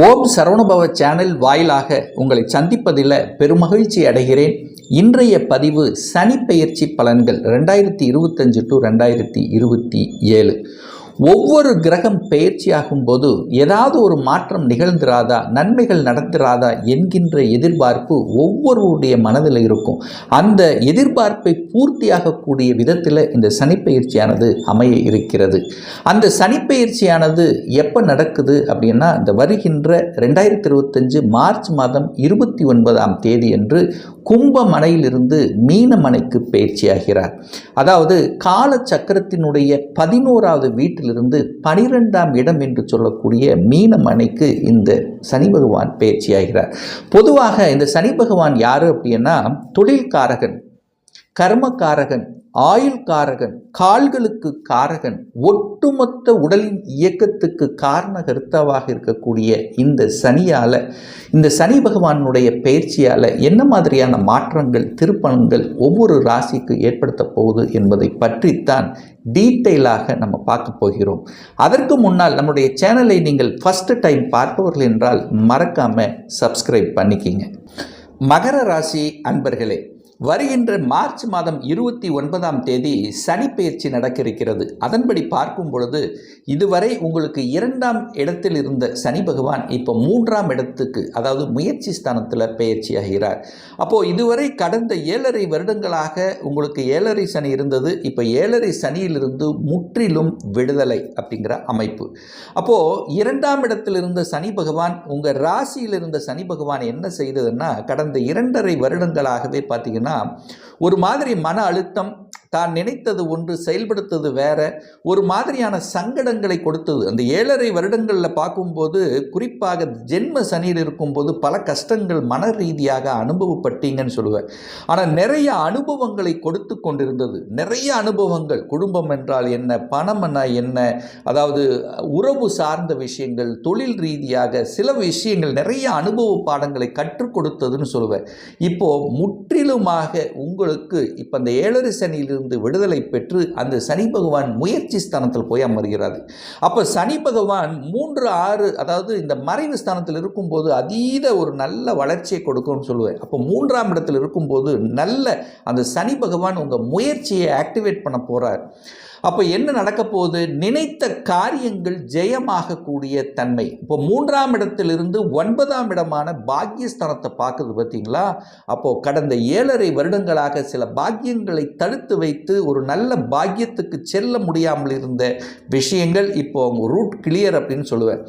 ஓம் சரவணுபவ channel வாயிலாக உங்களை சந்திப்பதில் பெருமகிழ்ச்சி அடைகிறேன். இன்றைய பதிவு சனி பெயர்ச்சி பலன்கள் ரெண்டாயிரத்தி இருபத்தஞ்சு டு ரெண்டாயிரத்தி இருபத்தி ஏழு. ஒவ்வொரு கிரகம் பெயர்ச்சியாகும் போது ஏதாவது ஒரு மாற்றம் நிகழ்ந்திராதா நன்மைகள் நடந்திராதா என்கின்ற எதிர்பார்ப்பு ஒவ்வொருவருடைய மனதில் இருக்கும். அந்த எதிர்பார்ப்பை பூர்த்தியாகக்கூடிய விதத்தில் இந்த சனிப்பெயர்ச்சியானது அமைய இருக்கிறது. அந்த சனிப்பெயர்ச்சியானது எப்போ நடக்குது அப்படின்னா இந்த வருகின்ற ரெண்டாயிரத்தி இருபத்தஞ்சு மார்ச் மாதம் இருபத்தி ஒன்பதாம் தேதி என்று கும்பமனையிலிருந்து மீனமனைக்கு பயிற்சியாகிறார். அதாவது கால சக்கரத்தினுடைய பதினோராவது வீட்டிலிருந்து பனிரெண்டாம் இடம் என்று சொல்லக்கூடிய மீனமனைக்கு இந்த சனி பகவான் பயிற்சியாகிறார். பொதுவாக இந்த சனி பகவான் யார் அப்படின்னா தொழில்காரகன். கர்மகாரகன் ஆயுள் காரகன் கால்களுக்கு காரகன் ஒட்டுமொத்த உடலின் இயக்கத்துக்கு காரண கருத்தவாக இருக்கக்கூடிய இந்த சனியால் இந்த சனி பகவானுடைய பயிற்சியால் என்ன மாதிரியான மாற்றங்கள் திருப்பணங்கள் ஒவ்வொரு ராசிக்கு ஏற்படுத்த போகுது என்பதை பற்றித்தான் டீட்டெயிலாக நம்ம பார்க்க போகிறோம். அதற்கு முன்னால் நம்முடைய சேனலை நீங்கள் ஃபஸ்ட்டு டைம் பார்ப்பவர்கள் என்றால் மறக்காமல் சப்ஸ்கிரைப் பண்ணிக்கிங்க. மகர ராசி அன்பர்களே வருகின்ற மார்ச் மாதம் இருபத்தி ஒன்பதாம் தேதி சனிப்பெயர்ச்சி நடக்க இருக்கிறது அதன்படி பார்க்கும் பொழுது இதுவரை உங்களுக்கு இரண்டாம் இடத்தில் இருந்த சனி பகவான் இப்போ மூன்றாம் இடத்துக்கு அதாவது முயற்சி ஸ்தானத்தில் பெயர்ச்சியாகிறார் அப்போது இதுவரை கடந்த ஏழரை வருடங்களாக உங்களுக்கு ஏழரை சனி இருந்தது. இப்போ ஏழரை சனியிலிருந்து முற்றிலும் விடுதலை அப்படிங்கிற அமைப்பு. அப்போது இரண்டாம் இடத்தில் இருந்த சனி பகவான் உங்கள் ராசியில் இருந்த சனி பகவான் என்ன செய்ததுன்னா கடந்த இரண்டரை வருடங்களாகவே பார்த்தீங்கன்னா ஒரு மாதிரி மன அழுத்தம் தான் நினைத்தது ஒன்று செயல்படுத்தது வேற. ஒரு மாதிரியான சங்கடங்களை கொடுத்தது. அந்த ஏழரை வருடங்களில் பார்க்கும்போது குறிப்பாக ஜென்ம சனியில் இருக்கும்போது பல கஷ்டங்கள் மன ரீதியாக அனுபவப்பட்டீங்கன்னு சொல்லுவேன். ஆனால் நிறைய அனுபவங்களை கொடுத்து கொண்டிருந்தது. நிறைய அனுபவங்கள் குடும்பம் என்றால் என்ன பணம் என்ன அதாவது உறவு சார்ந்த விஷயங்கள் தொழில் ரீதியாக சில விஷயங்கள் நிறைய அனுபவ பாடங்களை கற்றுக் கொடுத்ததுன்னு சொல்லுவேன். இப்போ முற்றிலுமாக உங்களுக்கு இப்போ அந்த ஏழரை சனியிலிருந்து விடுதலை பெற்று அந்த சனி பகவான் முயற்சி ஸ்தானத்தில் போய் அமர்கிறார். அப்போ சனி பகவான் மூன்று ஆறு அதாவது இந்த மறைவு ஸ்தானத்தில் இருக்கும்போது அதீத ஒரு நல்ல வளர்ச்சியை கொடுக்கும்னு சொல்லுவேன். அப்போ மூன்றாம் இடத்தில் இருக்கும்போது நல்ல அந்த சனி பகவான் உங்கள் முயற்சியை ஆக்டிவேட் பண்ண போகிறார் அப்போ என்ன நடக்க போகுது? நினைத்த காரியங்கள் ஜெயமாகக்கூடிய தன்மை. இப்போ மூன்றாம் இடத்திலிருந்து ஒன்பதாம் இடமான பாக்கியஸ்தானத்தை பார்க்குறது பார்த்தீங்களா? அப்போது கடந்த ஏழரை வருடங்களாக சில பாக்கியங்களை தடுத்து வைத்து ஒரு நல்ல பாக்கியத்துக்கு செல்ல முடியாமல் இருந்த விஷயங்கள் இப்போ அவங்க ரூட் கிளியர் அப்படின்னு சொல்லுவேன்.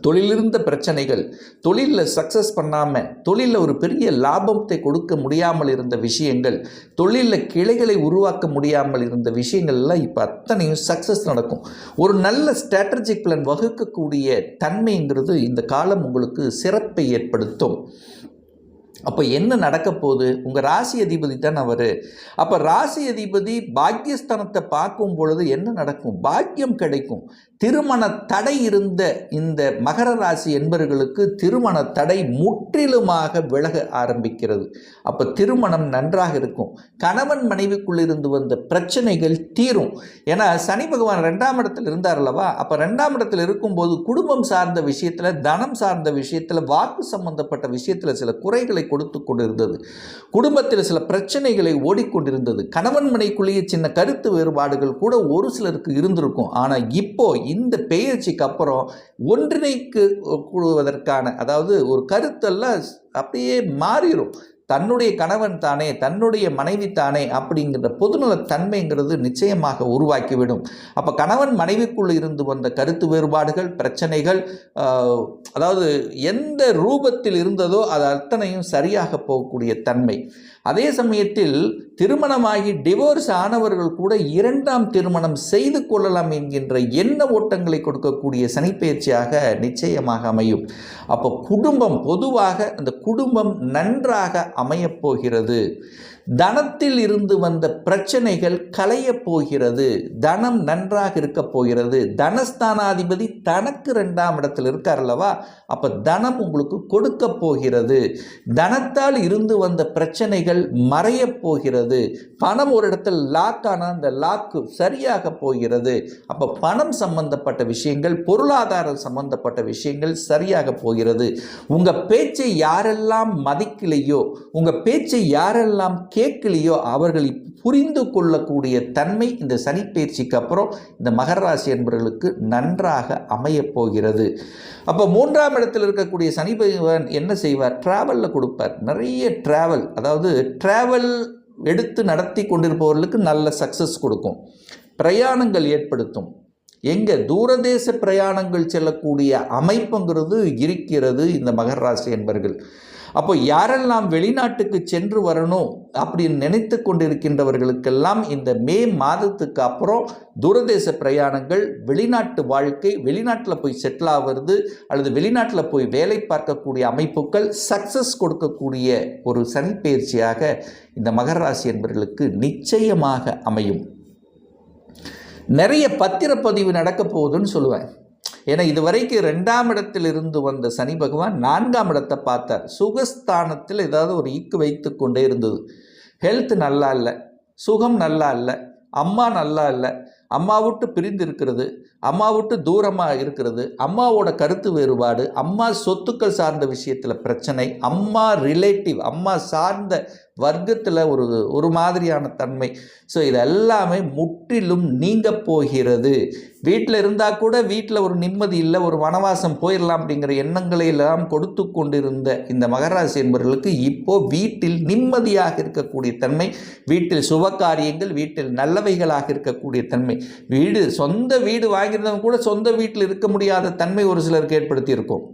தொழிலிருந்த பிரச்சனைகள் தொழிலில் சக்ஸஸ் பண்ணாமல் தொழிலில் ஒரு பெரிய லாபத்தை கொடுக்க முடியாமல் இருந்த விஷயங்கள் தொழிலில் கிளைகளை உருவாக்க முடியாமல் இருந்த விஷயங்கள்லாம் இப்போ அத்தனையும் சக்ஸஸ் நடக்கும். ஒரு நல்ல ஸ்ட்ராட்டஜிக் பிளான் வகுக்கக்கூடிய தன்மைங்கிறது இந்த காலம் உங்களுக்கு சிறப்பை ஏற்படுத்தும். அப்போ என்ன நடக்க போகுது? உங்கள் ராசி அதிபதி தான் அவர். அப்போ ராசி அதிபதி பாக்கியஸ்தானத்தை பார்க்கும் பொழுது என்ன நடக்கும்? பாக்கியம் கிடைக்கும். திருமண தடை இருந்த இந்த மகர ராசி என்பவர்களுக்கு திருமண தடை முற்றிலுமாக விலக ஆரம்பிக்கிறது. அப்போ திருமணம் நன்றாக இருக்கும். கணவன் மனைவிக்குள்ளிருந்து வந்த பிரச்சனைகள் தீரும். ஏன்னா சனி பகவான் ரெண்டாம் இடத்தில் இருந்தார் அல்லவா? அப்போ ரெண்டாம் இடத்தில் இருக்கும்போது குடும்பம் சார்ந்த விஷயத்தில் தனம் சார்ந்த விஷயத்தில் வாக்கு சம்பந்தப்பட்ட விஷயத்தில் சில குறைகளை கொடுத்து கொண்டிருந்தது. குடும்பத்தில் சில பிரச்சனைகளை ஓடிக்கொண்டிருந்தது. கணவன் மனைக்குள்ளேயே சின்ன கருத்து வேறுபாடுகள் கூட ஒரு சிலருக்கு இருந்திருக்கும். ஆனால் இப்போ இந்த பெயர்ச்சிக்கு அப்புறம் ஒன்றிணைக்கு கூடுவதற்கான அதாவது ஒரு கருத்தெல்லாம் அப்படியே மாறிடும் தன்னுடைய கணவன் தானே தன்னுடைய மனைவி தானே அப்படிங்கிற பொதுநலத்தன்மைங்கிறது நிச்சயமாக உருவாக்கிவிடும். அப்போ கணவன் மனைவிக்குள் இருந்து வந்த கருத்து வேறுபாடுகள் பிரச்சனைகள் அதாவது எந்த ரூபத்தில் இருந்ததோ அது அத்தனையும் சரியாக போகக்கூடிய தன்மை. அதே சமயத்தில் திருமணமாகி டிவோர்ஸ் ஆனவர்கள் கூட இரண்டாம் திருமணம் செய்து கொள்ளலாம் என்கின்ற எண்ண ஓட்டங்களை கொடுக்கக்கூடிய சனிப்பெயர்ச்சியாக நிச்சயமாக அமையும். அப்போ குடும்பம் பொதுவாக அந்த குடும்பம் நன்றாக அமையப்போகிறது தனத்தில் இருந்து வந்த பிரச்சனைகள் களையப் போகிறது. தனம் நன்றாக இருக்க போகிறது. தனஸ்தானாதிபதி தனக்கு ரெண்டாம் இடத்தில் இருக்கார் அல்லவா? அப்போ தனம் உங்களுக்கு கொடுக்க போகிறது. தனத்தால் இருந்து வந்த பிரச்சனைகள் மறையப் போகிறது. பணம் ஒரு இடத்தில் லாக் ஆனால் அந்த லாக்கு சரியாக போகிறது. அப்போ பணம் சம்பந்தப்பட்ட விஷயங்கள் பொருளாதாரம் சம்பந்தப்பட்ட விஷயங்கள் சரியாக போகிறது. உங்கள் பேச்சை யாரெல்லாம் மதிக்கலையோ உங்கள் பேச்சை யாரெல்லாம் கேட்கலையோ அவர்களை புரிந்து கொள்ளக்கூடிய தன்மை இந்த சனிப்பயிற்சிக்கு அப்புறம் இந்த மகர ராசி என்பவர்களுக்கு நன்றாக அமையப் போகிறது. அப்போ மூன்றாம் இடத்தில் இருக்கக்கூடிய சனி பகவான் என்ன செய்வார்? ட்ராவலில் கொடுப்பார். நிறைய ட்ராவல் அதாவது ட்ராவல் எடுத்து நடத்தி கொண்டிருப்பவர்களுக்கு நல்ல சக்ஸஸ் கொடுக்கும். பிரயாணங்கள் ஏற்படுத்தும். எங்கே? தூரதேச பிரயாணங்கள் செல்லக்கூடிய அமைப்புங்கிறது இருக்கிறது இந்த மகர ராசி என்பர்கள் அப்போ யாரெல்லாம் வெளிநாட்டுக்கு சென்று வரணும் அப்படின்னு நினைத்து கொண்டிருக்கின்றவர்களுக்கெல்லாம் இந்த மே மாதத்துக்கு அப்புறம் தூரதேச பிரயாணங்கள் வெளிநாட்டு வாழ்க்கை வெளிநாட்டில் போய் செட்டில் ஆகிறது அல்லது வெளிநாட்டில் போய் வேலை பார்க்கக்கூடிய அமைப்புகள் சக்ஸஸ் கொடுக்கக்கூடிய ஒரு சனிப்பயிற்சியாக இந்த மகர ராசி என்பவர்களுக்கு நிச்சயமாக அமையும். நிறைய பத்திரப்பதிவு நடக்க போகுதுன்னு சொல்லுவேன். ஏன்னா இதுவரைக்கும் ரெண்டாம் இடத்தில் இருந்து வந்த சனி பகவான் நான்காம் இடத்தை பார்த்தார். சுகஸ்தானத்தில் ஏதாவது ஒரு ஈக்கு வைத்து கொண்டே இருந்தது. ஹெல்த் நல்லா இல்லை. சுகம் நல்லா இல்லை. அம்மா நல்லா இல்லை. அம்மா விட்டு பிரிந்து இருக்கிறது அம்மா விட்டு தூரமாக இருக்கிறது. அம்மாவோட கருத்து வேறுபாடு. அம்மா சொத்துக்கள் சார்ந்த விஷயத்தில் பிரச்சனை. அம்மா ரிலேட்டிவ் அம்மா சார்ந்த வர்க்கத்தில் ஒரு ஒரு மாதிரியான தன்மை. ஸோ இது எல்லாமே முற்றிலும் நீங்க போகிறது. வீட்டில் இருந்தால் கூட வீட்டில் ஒரு நிம்மதி இல்லை ஒரு வனவாசம் போயிடலாம் அப்படிங்கிற எண்ணங்களை எல்லாம் கொடுத்து கொண்டிருந்த இந்த மகராசி என்பவர்களுக்கு இப்போ வீட்டில் நிம்மதியாக இருக்கக்கூடிய தன்மை வீட்டில் சுபகாரியங்கள் வீட்டில் நல்லவைகளாக இருக்கக்கூடிய தன்மை. வீடு சொந்த வீடு வாங்கியிருந்தவங்க கூட சொந்த வீட்டில் இருக்க முடியாத தன்மை ஒரு சிலருக்கு ஏற்படுத்தியிருக்கும்.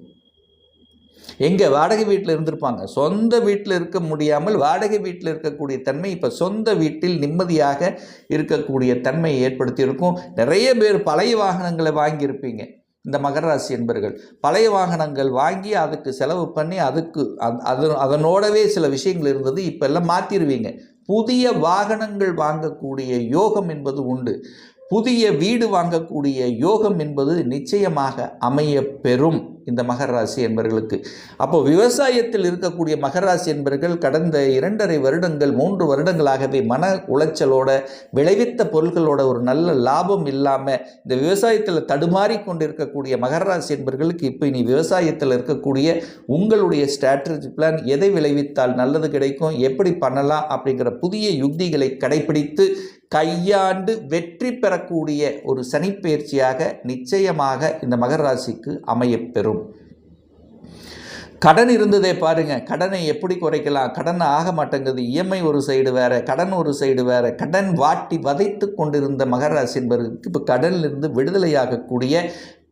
எங்கே வாடகை வீட்டில் இருந்திருப்பாங்க. சொந்த வீட்டில் இருக்க முடியாமல் வாடகை வீட்டில் இருக்கக்கூடிய தன்மை இப்போ சொந்த வீட்டில் நிம்மதியாக இருக்கக்கூடிய தன்மையை ஏற்படுத்தியிருக்கும். நிறைய பேர் பழைய வாகனங்களை வாங்கியிருப்பீங்க. இந்த மகராசி என்பர்கள். பழைய வாகனங்கள் வாங்கி அதுக்கு செலவு பண்ணி அதுக்கு அது- அது அதனோடவே சில விஷயங்கள் இருந்தது. இப்போ எல்லாம் மாற்றிடுவீங்க புதிய வாகனங்கள் வாங்கக்கூடிய யோகம் என்பது உண்டு. புதிய வீடு வாங்கக்கூடிய யோகம் என்பது நிச்சயமாக அமைய பெறும். இந்த மகர ராசி என்பவர்களுக்கு அப்போ விவசாயத்தில் இருக்கக்கூடிய மகர ராசி என்பவர்கள் கடந்த இரண்டரை வருடங்கள் மூன்று வருடங்களாகவே மன உளைச்சலோட விளைவித்த பொருட்களோட ஒரு நல்ல லாபம் இல்லாமல் இந்த விவசாயத்தில் தடுமாறி கொண்டிருக்கக்கூடிய மகர ராசி என்பவர்களுக்கு இப்போ இனி விவசாயத்தில் இருக்கக்கூடிய உங்களுடைய ஸ்ட்ராட்டஜி பிளான் எதை விளைவித்தால் நல்லது கிடைக்கும் எப்படி பண்ணலாம் அப்படிங்கிற புதிய யுக்திகளை கடைபிடித்து கையாண்டு வெற்றி பெறக்கூடிய ஒரு சனிப்பெயர்ச்சியாக நிச்சயமாக இந்த மகர ராசிக்கு அமையப்பெறும். கடன் இருந்ததே பாருங்க. கடனை எப்படி குறைக்கலாம்? கடன் ஆக மாட்டேங்குது. இஎம்ஐ ஒரு சைடு வேற கடன் ஒரு சைடு வேற. கடன் வாட்டி வதைத்து கொண்டிருந்த மகர ராசி என்பவருக்கு இப்போ கடனிலிருந்து விடுதலையாகக்கூடிய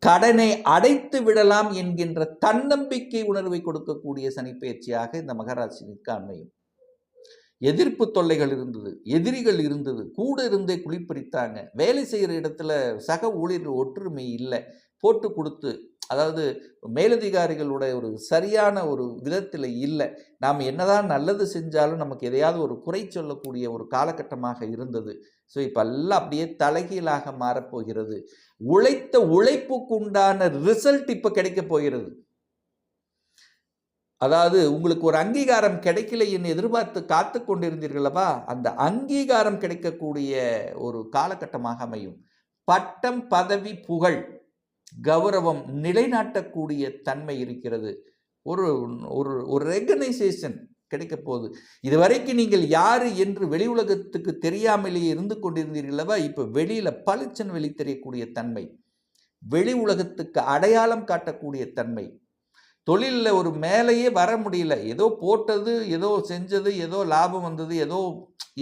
கடனை அடைத்து விடலாம் என்கின்ற தன்னம்பிக்கை உணர்வை கொடுக்கக்கூடிய சனிப்பெயர்ச்சியாக இந்த மகராசிக்கு அமையும். எதிர்ப்பு தொல்லைகள் இருந்தது எதிரிகள் இருந்தது கூட இருந்தே குளிப்பறித்தாங்க வேலை செய்கிற இடத்துல சக ஊழியர்கள் ஒற்றுமை இல்லை. போட்டு கொடுத்து அதாவது மேலதிகாரிகளோட ஒரு சரியான ஒரு விதத்தில் இல்லை. நாம் என்னதான் நல்லது செஞ்சாலும் நமக்கு எதையாவது ஒரு குறை சொல்லக்கூடிய ஒரு காலகட்டமாக இருந்தது. ஸோ இப்போ எல்லாம் அப்படியே தலைகீழாக மாறப்போகிறது உழைத்த உழைப்புக்கு உண்டான ரிசல்ட் இப்போ கிடைக்க போகிறது. அதாவது உங்களுக்கு ஒரு அங்கீகாரம் கிடைக்கல என்று எதிர்பார்த்து காத்து கொண்டிருந்தீர்களவா அந்த அங்கீகாரம் கிடைக்கக்கூடிய ஒரு காலகட்டமாக அமையும். பட்டம் பதவி புகழ் கௌரவம் நிலைநாட்டக்கூடிய தன்மை இருக்கிறது. ஒரு ஒரு ஒரு ரெகனைசேஷன் கிடைக்க போகுது. இதுவரைக்கும் நீங்கள் யார் என்று வெளி உலகத்துக்கு தெரியாமலேயே இருந்து கொண்டிருந்தீர்களவா இப்போ வெளியில் பளிச்சன் வெளி தெரியக்கூடிய தன்மை. வெளி உலகத்துக்கு அடையாளம் காட்டக்கூடிய தன்மை. தொழிலில் ஒரு மேலேயே வர முடியல. ஏதோ போட்டது ஏதோ செஞ்சது ஏதோ லாபம் வந்தது ஏதோ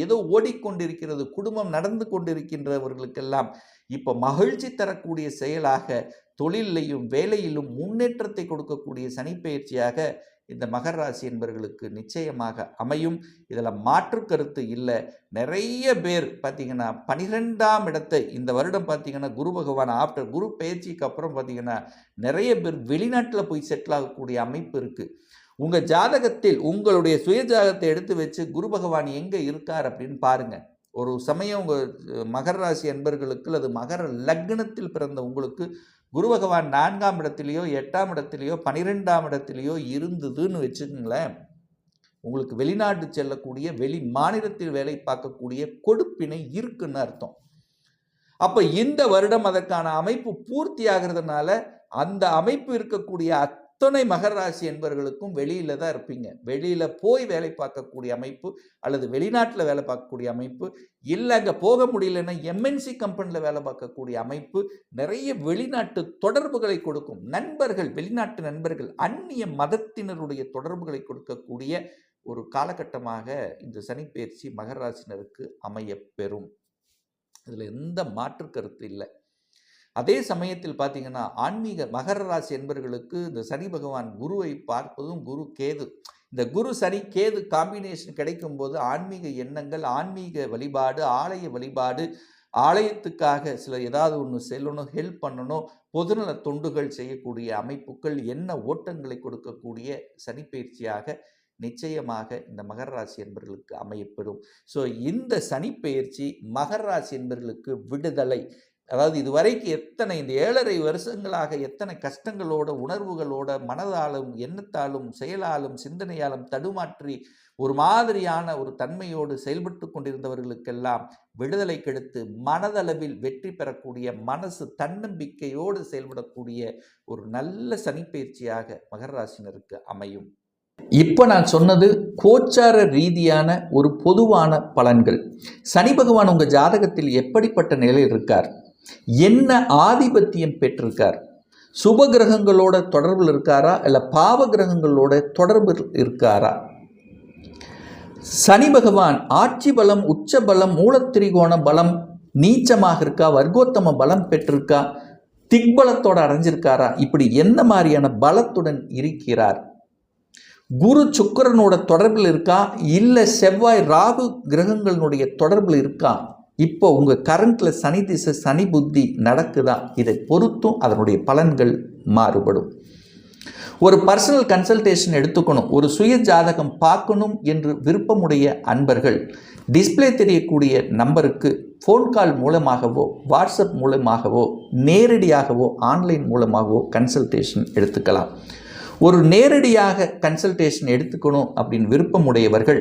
ஏதோ ஓடிக்கொண்டிருக்கிறது குடும்பம் நடந்து கொண்டிருக்கின்றவர்களுக்கெல்லாம் இப்போ மகிழ்ச்சி தரக்கூடிய செயலாக தொழிலையும் வேலையிலும் முன்னேற்றத்தை கொடுக்கக்கூடிய சனிப்பெயர்ச்சியாக இந்த மகர ராசி என்பவர்களுக்கு நிச்சயமாக அமையும். இதில் மாற்று கருத்து இல்லை. நிறைய பேர் பார்த்திங்கன்னா பனிரெண்டாம் இடத்தை இந்த வருடம் பார்த்தீங்கன்னா குரு பகவான் ஆஃப்டர் குரு பயிற்சிக்கு அப்புறம் பார்த்திங்கன்னா நிறைய பேர் வெளிநாட்டில் போய் செட்டில் ஆகக்கூடிய அமைப்பு இருக்குது உங்கள் ஜாதகத்தில் உங்களுடைய சுய ஜாதகத்தை எடுத்து வச்சு குரு பகவான் எங்கே இருக்கார் அப்படின்னு பாருங்கள் ஒரு சமயம் உங்கள் மகர ராசி என்பர்களுக்கு அல்லது மகர லக்னத்தில் பிறந்த உங்களுக்கு குரு பகவான் நான்காம் இடத்துலையோ எட்டாம் இடத்துலையோ பனிரெண்டாம் இடத்துலையோ இருந்ததுன்னு வச்சுக்கோங்களேன். உங்களுக்கு வெளிநாட்டு செல்லக்கூடிய வெளி மாநிலத்தில் வேலை பார்க்கக்கூடிய கொடுப்பினை இருக்குன்னு அர்த்தம். அப்போ இந்த வருடம் அதற்கான அமைப்பு பூர்த்தி ஆகிறதுனால அந்த அமைப்பு இருக்கக்கூடிய அத்தனை மகர ராசி என்பவர்களுக்கும் வெளியில் தான் இருப்பீங்க. வெளியில் போய் வேலை பார்க்கக்கூடிய அமைப்பு அல்லது வெளிநாட்டில் வேலை பார்க்கக்கூடிய அமைப்பு இல்லை அங்கே போக முடியலன்னா எம்என்சி கம்பெனியில் வேலை பார்க்கக்கூடிய அமைப்பு நிறைய வெளிநாட்டு தொடர்புகளை கொடுக்கும். நண்பர்கள் வெளிநாட்டு நண்பர்கள் அந்நிய மதத்தினருடைய தொடர்புகளை கொடுக்கக்கூடிய ஒரு காலகட்டமாக இந்த சனிப்பெயர்ச்சி மகராசினருக்கு அமையப்பெறும் அமைய பெறும். இதில் எந்த மாற்று கருத்து இல்லை. அதே சமயத்தில் பார்த்தீங்கன்னா ஆன்மீக மகர ராசி என்பவர்களுக்கு இந்த சனி பகவான் குருவை பார்ப்பதும் குரு கேது. இந்த குரு சனி கேது காம்பினேஷன் கிடைக்கும் போது ஆன்மீக எண்ணங்கள் ஆன்மீக வழிபாடு ஆலய வழிபாடு ஆலயத்துக்காக சில ஏதாவது ஒன்று செல்லணும் ஹெல்ப் பண்ணணும் பொதுநல தொண்டுகள் செய்யக்கூடிய அமைப்புகள் என்ன ஓட்டங்களை கொடுக்கக்கூடிய சனிப்பயிற்சியாக நிச்சயமாக இந்த மகர ராசி என்பர்களுக்கு அமையப்பெறும். ஸோ இந்த சனிப்பெயர்ச்சி மகர ராசி என்பர்களுக்கு விடுதலை. அதாவது இதுவரைக்கும் எத்தனை இந்த ஏழரை வருஷங்களாக எத்தனை கஷ்டங்களோட உணர்வுகளோட மனதாலும் எண்ணத்தாலும் செயலாலும் சிந்தனையாலும் தடுமாற்றி ஒரு மாதிரியான ஒரு தன்மையோடு செயல்பட்டு கொண்டிருந்தவர்களுக்கெல்லாம் விடுதலை கெடுத்து மனதளவில் வெற்றி பெறக்கூடிய மனசு தன்னம்பிக்கையோடு செயல்படக்கூடிய ஒரு நல்ல சனிப்பயிற்சியாக மகராசினருக்கு அமையும். இப்போ நான் சொன்னது கோச்சார ரீதியான ஒரு பொதுவான பலன்கள். சனி பகவான் உங்கள் ஜாதகத்தில் எப்படிப்பட்ட நிலையில் இருக்கார்? என்ன ஆதிபத்தியம் பெற்றிருக்கார்? சுப கிரகங்களோட தொடர்பில் இருக்காரா? இல்லை பாவ கிரகங்களோட தொடர்பில் இருக்காரா? சனி பகவான் ஆட்சி பலம் உச்ச பலம் மூலத்திரிகோண பலம் நீச்சமாக இருக்கா? வர்க்கோத்தம பலம் பெற்றிருக்கா? திக்பலத்தோடு அடைஞ்சிருக்காரா? இப்படி எந்த மாதிரியான பலத்துடன் இருக்கிறார்? குரு சுக்கரனோட தொடர்பில் இருக்கா? இல்லை செவ்வாய் ராகு கிரகங்களினுடைய தொடர்பில் இருக்கா? இப்போ உங்கள் கரண்ட்டில் சனி திசை சனி புத்தி நடக்குதா? இதை பொறுத்தும் அதனுடைய பலன்கள் மாறுபடும். ஒரு பர்சனல் கன்சல்டேஷன் எடுத்துக்கணும். ஒரு சுய ஜாதகம் பார்க்கணும் என்று விருப்பமுடைய அன்பர்கள் டிஸ்பிளே தெரியக்கூடிய நம்பருக்கு ஃபோன் கால் மூலமாகவோ வாட்ஸ்அப் மூலமாகவோ நேரடியாகவோ ஆன்லைன் மூலமாகவோ கன்சல்டேஷன் எடுத்துக்கலாம். ஒரு நேரடியாக கன்சல்டேஷன் எடுத்துக்கணும் அப்படின்னு விருப்பமுடையவர்கள்